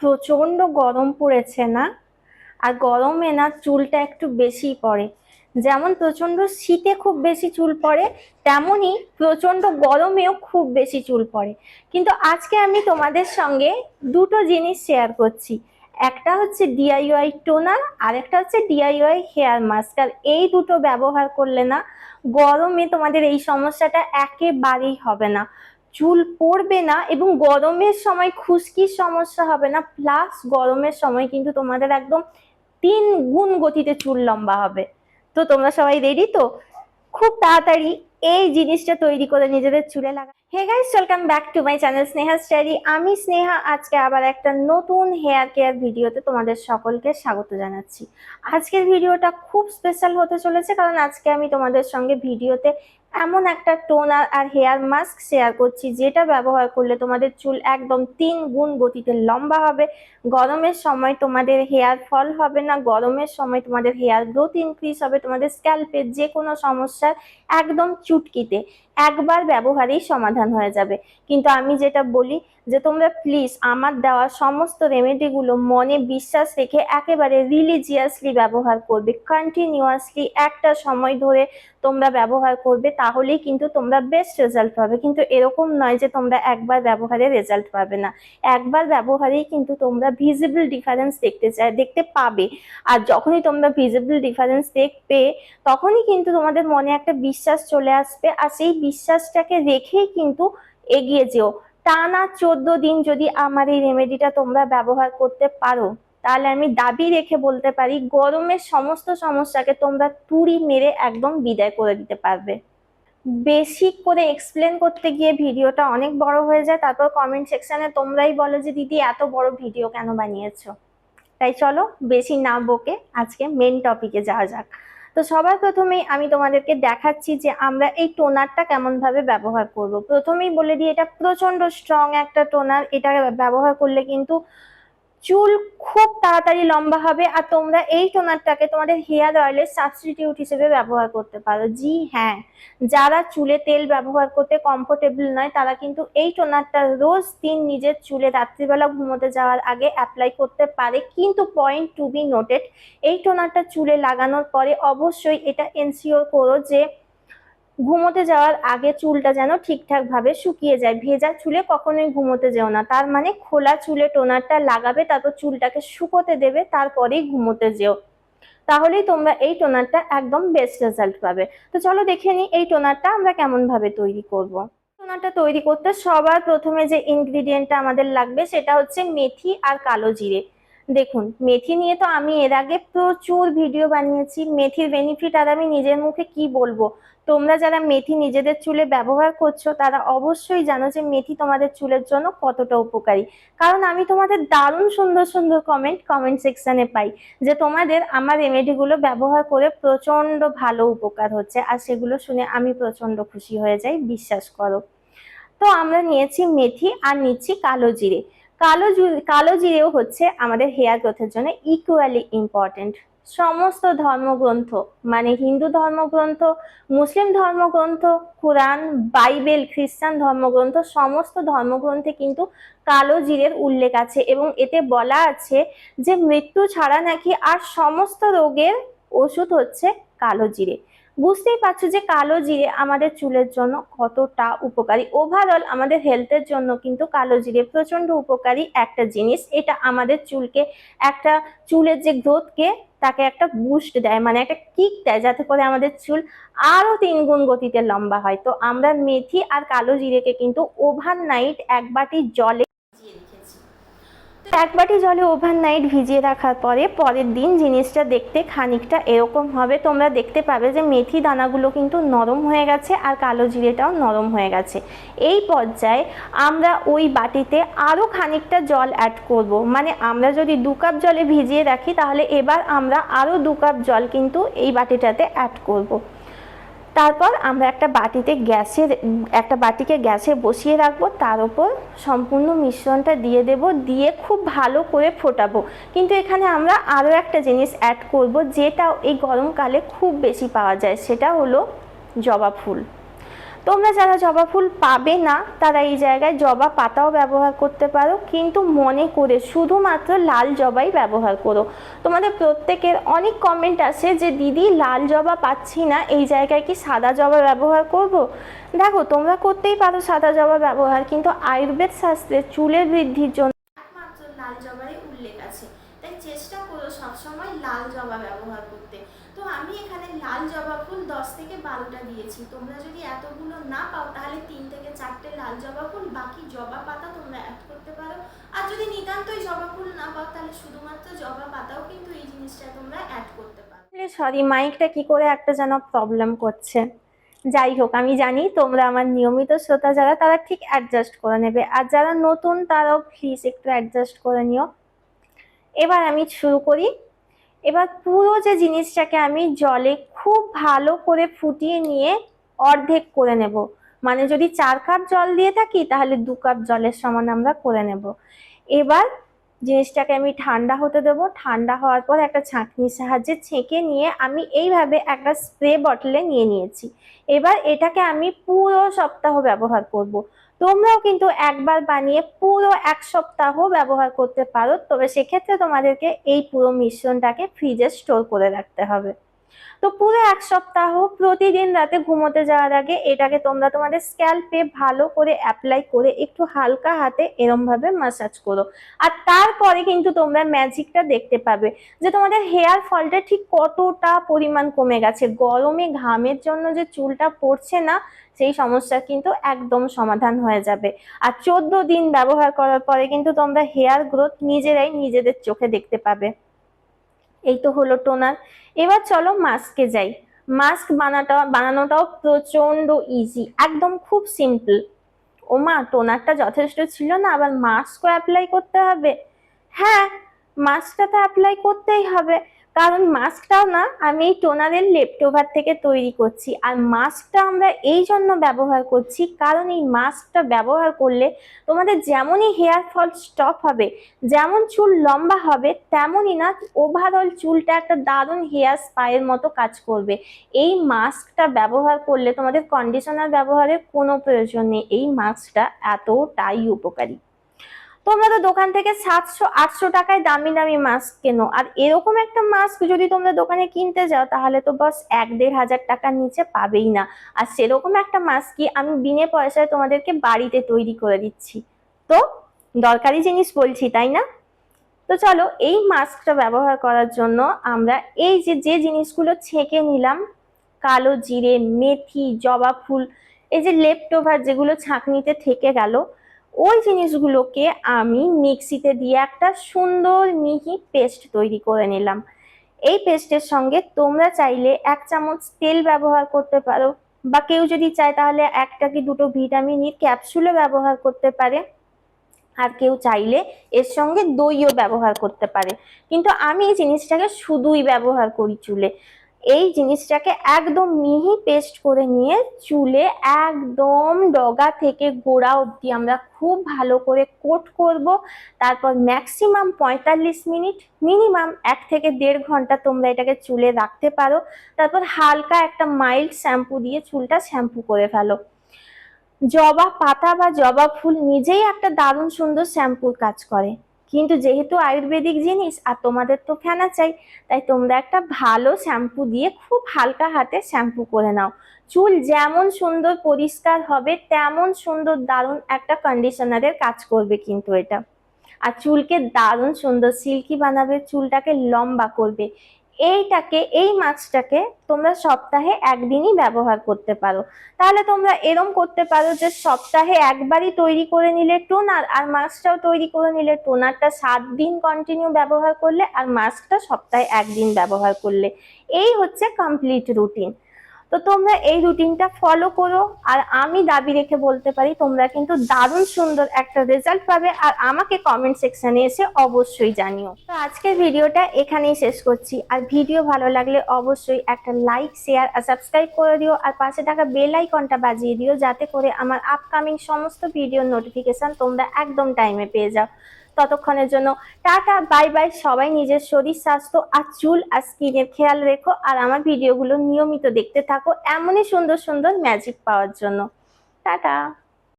প্রচণ্ড গরম পড়েছে না? আর গরমে না চুলটা একটু বেশি পড়ে। যেমন প্রচণ্ড শীতে খুব বেশি চুল পড়ে, তেমনই প্রচণ্ড গরমেও খুব বেশি চুল পড়ে। কিন্তু আজকে আমি তোমাদের সঙ্গে দুটো জিনিস শেয়ার করছি। একটা হচ্ছে ডিআইওয়াই টোনার আর একটা হচ্ছে ডিআইওয়াই হেয়ার মাস্ক আর এই দুটো ব্যবহার করলে না গরমে তোমাদের এই সমস্যাটা একেবারেই হবে না। চুল পড়বে না এবং গরমের সময় খুশকির সমস্যা হবে না। প্লাস গরমের সময় কিন্তু তোমাদের একদম তিন গুণ গতিতে চুল লম্বা হবে। তো তোমরা সবাই রেডি তো? খুব তাড়াতাড়ি এই জিনিসটা তৈরি করে নিজেদের চুলে লাগা hey guys welcome back to my channel Sneha study আমি স্নেহা, আজকে আবার একটা নতুন হেয়ার কেয়ার ভিডিওতে তোমাদের সকলকে স্বাগত জানাচ্ছি। আজকের ভিডিওটা খুব স্পেশাল হতে চলেছে কারণ আজকে আমি তোমাদের সঙ্গে ভিডিওতে এমন একটা টোনার আর হেয়ার মাস্ক শেয়ার করছি, যেটা ব্যবহার করলে তোমাদের চুল একদম তিন গুণ গতিতে লম্বা হবে। গরমের সময় তোমাদের হেয়ার ফল হবে না, গরমের সময় তোমাদের হেয়ার গ্রোথ ইনক্রিজ হবে, তোমাদের স্ক্যাল্পের যে কোনো সমস্যার একদম চুটকিতে। একবার ব্যবহারেই সমাধান হয়ে যাবে। কিন্তু আমি যেটা বলি যে তোমরা প্লিজ আমার দেওয়া সমস্ত রেমেডিগুলো মনে বিশ্বাস রেখে একেবারে রিলিজিয়াসলি ব্যবহার করবে। কন্টিনিউয়াসলি একটা সময় ধরে তোমরা ব্যবহার করবে তাহলেই কিন্তু তোমরা বেস্ট রেজাল্ট পাবে। কিন্তু এরকম নয় যে তোমরা একবার ব্যবহারে রেজাল্ট পাবে না। একবার ব্যবহারেই কিন্তু তোমরা ভিজিবল ডিফারেন্স দেখতে চাই দেখতে পাবে। আর যখনই তোমরা ভিজিবল ডিফারেন্স দেখবে, তখনই কিন্তু তোমাদের মনে একটা বিশ্বাস চলে আসবে। আর সেই বিশ্বাসটাকে রেখেই কিন্তু এগিয়ে যেও। টানা চোদ্দ দিন যদি আমার এই রেমেডিটা তোমরা ব্যবহার করতে পারো, তাহলে আমি দাবি রেখে বলতে পারি, গরমের সমস্ত সমস্যাকে তোমরা তুড়ি মেরে একদম বিদায় করে দিতে পারবে। বেশি করে এক্সপ্লেন করতে গিয়ে ভিডিওটা অনেক বড় হয়ে যায়, তারপর কমেন্ট সেকশনে তোমরাই বলো যে, দিদি, এত বড় ভিডিও কেন বানিয়েছো? তাই চলো, বেশি না বকে, আজকে মেন টপিকে যাওয়া যাক। তো সবার প্রথমেই আমি তোমাদেরকে দেখাচ্ছি যে আমরা এই টোনারটা কেমন ভাবে ব্যবহার করব। প্রথমেই বলে দিই, এটা প্রচণ্ড স্ট্রং একটা টোনার। এটা ব্যবহার করলে কিন্তু চুল খুব তাড়াতাড়ি লম্বা হবে আর তোমরা এই টোনারটাকে তোমাদের হেয়ার অয়েলের সাবস্টিটিউট হিসেবে ব্যবহার করতে পারো। জি হ্যাঁ যারা চুলে তেল ব্যবহার করতে কমফোর্টেবল নয়, তারা কিন্তু এই টোনারটা রোজ দিন নিজের চুলে রাত্রিবেলা ঘুমোতে যাওয়ার আগে অ্যাপ্লাই করতে পারে। কিন্তু পয়েন্ট টু বি নোটেড এই টোনারটা চুলে লাগানোর পরে অবশ্যই এটা এনসিওর করো যে ঘুমোতে যাওয়ার আগে চুলটা যেন ঠিকঠাক ভাবে শুকিয়ে যায়। ভেজা চুলে কখনোই ঘুমোতে যেও না। তার মানে খোলা চুলে টোনারটা লাগাবে, তারপর চুলটাকে শুকোতে দেবে, তারপরেই ঘুমোতে যেও। তাহলেই তোমরা এই টোনারটা একদম বেস্ট রেজাল্ট পাবে। তো চলো দেখে নিই এই টোনারটা আমরা কেমন ভাবে তৈরি করব। টোনারটা তৈরি করতে সবার প্রথমে যে ইনগ্রিডিয়েন্টটা আমাদের লাগবে সেটা হচ্ছে মেথি আর কালো জিরে। দেখুন, মেথি নিয়ে তো আমি এর আগে প্রচুর ভিডিও বানিয়েছি। মেথির বেনিফিট আর আমি নিজের মুখে কি বলব? তোমরা যারা মেথি নিজেদের চুলে ব্যবহার করছ, তারা অবশ্যই জানো যে মেথি তোমাদের চুলের জন্য কতটা উপকারী। কারণ আমি তোমাদের দারুণ সুন্দর সুন্দর কমেন্ট কমেন্ট সেকশনে পাই যে তোমাদের আমার রেমেডিগুলো ব্যবহার করে প্রচণ্ড ভালো উপকার হচ্ছে আর সেগুলো শুনে আমি প্রচণ্ড খুশি হয়ে যাই, বিশ্বাস করো। তো আমরা নিয়েছি মেথি আর নিচ্ছি কালো জিরে। কালো কালো জিরেও হচ্ছে আমাদের হেয়ার গ্রোথের জন্য ইকুয়ালি ইম্পর্টেন্ট সমস্ত ধর্মগ্রন্থ মানে হিন্দু ধর্মগ্রন্থ, মুসলিম ধর্মগ্রন্থ, কোরআন, বাইবেল, খ্রিস্টান ধর্মগ্রন্থ, সমস্ত ধর্মগ্রন্থে কিন্তু কালো জিরের উল্লেখ আছে এবং এতে বলা আছে যে মৃত্যু ছাড়া নাকি আর সমস্ত রোগের ওষুধ হচ্ছে কালো জিরে। বুঝতেই পারছ যে কালো জিরে আমাদের চুলের জন্য কতটা উপকারী। ওভারঅল আমাদের হেলথের জন্য কিন্তু কালো জিরে প্রচণ্ড উপকারী একটা জিনিস। এটা আমাদের চুলকে, একটা চুলের যে গ্রোথকে তাকে একটা বুস্ট দেয় মানে একটা কিক দেয়, যাতে করে আমাদের চুল আরও তিন গুণ গতিতে লম্বা হয়। তো আমরা মেথি আর কালো জিরেকে কিন্তু ওভারনাইট এক বাটি জলে এক বাটি জলে ওভারনাইট ভিজিয়ে রাখার পরে পরের দিন জিনিসটা দেখতে খানিকটা এরকম হবে। তোমরা দেখতে পাবে যে মেথি দানাগুলো কিন্তু নরম হয়ে গেছে আর কালো জিরেটাও নরম হয়ে গেছে। এই পর্যায়ে আমরা ওই বাটিতে আরও খানিকটা জল অ্যাড করব। মানে আমরা যদি দু কাপ জলে ভিজিয়ে রাখি, তাহলে এবার আমরা আরও দু কাপ জল কিন্তু এই বাটিটাতে অ্যাড করব। তারপর আমরা একটা বাটিতে গ্যাসে একটা বাটিকে গ্যাসে বসিয়ে রাখব, তার উপর সম্পূর্ণ মিশ্রণটা দিয়ে দেব, দিয়ে খুব ভালো করে ফোটাবো। কিন্তু এখানে আমরা আরও একটা জিনিস অ্যাড করব, যেটা এই গরমকালে খুব বেশি পাওয়া যায়, সেটা হলো জবা ফুল। তোমরা যারা জবা ফুল পাবে না, তারা এই জায়গায় জবা পাতাও ব্যবহার করতে পারো, কিন্তু মনে করে শুধুমাত্র লাল জবাই ব্যবহার করো তোমাদের প্রত্যেকের অনেক কমেন্ট আসে যে, দিদি, লাল জবা পাচ্ছি না, এই জায়গায় কি সাদা জবা ব্যবহার করব। দেখো, তোমরা করতেই পারো সাদা জবা ব্যবহার, কিন্তু আয়ুর্বেদ শাস্ত্রে চুলের বৃদ্ধির জন্য একমাত্র লাল জবারই উল্লেখ আছে তাই চেষ্টা করো সবসময় লাল জবা ব্যবহার করতে। তো আমি এখানে লাল জবা ফুল দশ থেকে বারোটা দিয়েছি। তোমরা যদি এতগুলো না পাও, তাহলে তিন থেকে চারটে লাল জবা ফুল, বাকি জবা পাতা তোমরা অ্যাড করতে পারো। আর যদি নিতান্তই জবা ফুল না পাও, তাহলে শুধুমাত্র জবা পাতাও কিন্তু এই জিনিসটা তোমরা অ্যাড করতে পারো। সরি মাইকটা কি করে একটা যেন প্রবলেম করছে। যাই হোক, আমি জানি তোমরা আমার নিয়মিত শ্রোতা যারা, তারা ঠিক অ্যাডজাস্ট করে নেবে। আর যারা নতুন, তারাও প্লিজ একটু অ্যাডজাস্ট করে নিও। এবার আমি শুরু করি। এবার পুরো যে জিনিসটাকে আমি জলে খুব ভালো করে ফুটিয়ে নিয়ে অর্ধেক করে নেব। মানে যদি চার কাপ জল দিয়ে থাকি, তাহলে দু কাপ জলের সমান আমরা করে নেব। এবার জিনিসটাকে আমি ঠান্ডা হতে দেবো। ঠান্ডা হওয়ার পর একটা ছাঁকনির সাহায্যে ছেঁকে নিয়ে আমি এইভাবে একটা স্প্রে বটলে নিয়ে নিয়েছি। এবার এটাকে আমি পুরো সপ্তাহ ব্যবহার করব। তোমরাও কিন্তু একবার বানিয়ে পুরো এক সপ্তাহ ব্যবহার করতে পারো। তবে সেক্ষেত্রে তোমাদেরকে এই পুরো মিশ্রণটাকে ফ্রিজে স্টোর করে রাখতে হবে। তো পুরো এক সপ্তাহ প্রতিদিন রাতে ঘুমোতে যাওয়ার আগে এটাকে তোমরা তোমাদের স্ক্যাল্পে ভালো করে অ্যাপ্লাই করে একটু হালকা হাতে এরম ভাবে মাসাজ করো। আর তারপরে কিন্তু তোমরা ম্যাজিকটা দেখতে পাবে যে তোমাদের হেয়ার ফলটা ঠিক কতটা পরিমাণ কমে গেছে। গরমে ঘামের জন্য যে চুলটা পড়ছে না, সেই সমস্যা কিন্তু একদম সমাধান হয়ে যাবে। আর চোদ্দ দিন ব্যবহার করার পরে কিন্তু তোমরা হেয়ার গ্রোথ নিজেরাই নিজেদের চোখে দেখতে পাবে। এই তো হলো টোনার। এবার চলো মাস্কে যাই। মাস্ক বানাটা, বানানোটাও প্রচণ্ড ইজি একদম খুব সিম্পল ও মা, টোনারটা যথেষ্ট ছিল না, আবার মাস্কও অ্যাপ্লাই করতে হবে। হ্যাঁ মাস্কটা তো অ্যাপ্লাই করতেই হবে। কারণ মাস্কটাও না, আমি এই টোনারের লেপটোভার থেকে তৈরি করছি। আর মাস্কটা আমরা এই জন্য ব্যবহার করছি, কারণ এই মাস্কটা ব্যবহার করলে তোমাদের যেমনই হেয়ার ফল স্টপ হবে, যেমন চুল লম্বা হবে, তেমনই না ওভারঅল চুলটা একটা দারুণ হেয়ার স্পায়ের মতো কাজ করবে। এই মাস্কটা ব্যবহার করলে তোমাদের কন্ডিশনার ব্যবহারের কোনো প্রয়োজন নেই। এই মাস্কটা এতটাই উপকারী। তোমরা তো দোকান থেকে সাতশো, আটশো টাকায় দামি দামি মাস্ক কেনো। আর এরকম একটা মাস্ক যদি তোমরা দোকানে কিনতে যাও, তাহলে তো বাস এক, দেড় হাজার টাকার নিচে পাবেই না। আর সেরকম একটা মাস্কই আমি বিনে পয়সায় তোমাদেরকে বাড়িতে তৈরি করে দিচ্ছি? তো দরকারি জিনিস বলছি, তাই না? তো চলো, এই মাস্কটা ব্যবহার করার জন্য আমরা এই যে যে জিনিসগুলো ছেঁকে নিলাম, কালো জিরে, মেথি, জবা ফুল, এই যে লেফট ওভার যেগুলো ছাঁকনিতে থেকে গেল ওই জিনিসগুলোকে আমি মিক্সিতে দিয়ে একটা সুন্দর মিহি পেস্ট তৈরি করে নিলাম। এই পেস্টের সঙ্গে তোমরা চাইলে এক চামচ তেল ব্যবহার করতে পারো বা কেউ যদি চায় তাহলে একটা কি দুটো ভিটামিনের ক্যাপসুলও ব্যবহার করতে পারে। আর কেউ চাইলে এর সঙ্গে দইও ব্যবহার করতে পারে। কিন্তু আমি এই জিনিসটাকে শুধুই ব্যবহার করি চুলে। এই জিনিসটাকে একদম মিহি পেস্ট করে নিয়ে চুলে একদম ডগা থেকে গোড়া অবধি আমরা খুব ভালো করে কোট করব। তারপর ম্যাক্সিমাম পঁয়তাল্লিশ মিনিট, মিনিমাম এক থেকে দেড় ঘণ্টা তোমরা এটাকে চুলে রাখতে পারো। তারপর হালকা একটা মাইল্ড শ্যাম্পু দিয়ে চুলটা শ্যাম্পু করে ফেলো। জবা পাতা বা জবা ফুল নিজেই একটা দারুণ সুন্দর শ্যাম্পুর কাজ করে। কিন্তু যেহেতু আয়ুর্বেদিক জিনিস আর তোমাদের তো ফেনা চাই, তাই তোমরা একটা ভালো শ্যাম্পু দিয়ে খুব হালকা হাতে শ্যাম্পু করে নাও। চুল যেমন সুন্দর পরিষ্কার হবে, তেমন সুন্দর দারুণ একটা কন্ডিশনারের কাজ করবে কিন্তু এটা। আর চুলকে দারুণ সুন্দর সিল্কি বানাবে, চুলটাকে লম্বা করবে। এইটাকে, এই মাছটাকে তোমরা সপ্তাহে একদিনই ব্যবহার করতে পারো। তাহলে তোমরা এরম করতে পারো যে সপ্তাহে একবারই তৈরি করে নিলে টোনার আর মাছটাও তৈরি করে নিলে টোনারটা সাত দিন কন্টিনিউ ব্যবহার করলে আর মাস্কটা সপ্তাহে একদিন ব্যবহার করলে। এই হচ্ছে কমপ্লিট রুটিন তো তোমরা এই রুটিনটা ফলো করো। আর আমি দাবি রেখে বলতে পারি, তোমরা কিন্তু দারুণ সুন্দর একটা রেজাল্ট পাবে। আর আমাকে কমেন্ট সেকশনে এসে অবশ্যই জানিও। তো আজকের ভিডিওটা এখানেই শেষ করছি। আর ভিডিও ভালো লাগলে অবশ্যই একটা লাইক শেয়ার আর সাবস্ক্রাইব করে দিও। আর পাশে থাকা বেল আইকনটা বাজিয়ে দিও, যাতে করে আমার আপকামিং সমস্ত ভিডিওর নোটিফিকেশন তোমরা একদম টাইমে পেয়ে যাও। ততক্ষণের জন্য টাটা, বাই বাই। সবাই নিজের শরীর, স্বাস্থ্য আর চুল আর স্কিনের খেয়াল রেখো আর আমার ভিডিওগুলো নিয়মিত দেখতে থাকো এমনই সুন্দর সুন্দর ম্যাজিক পাওয়ার জন্য। টাটা।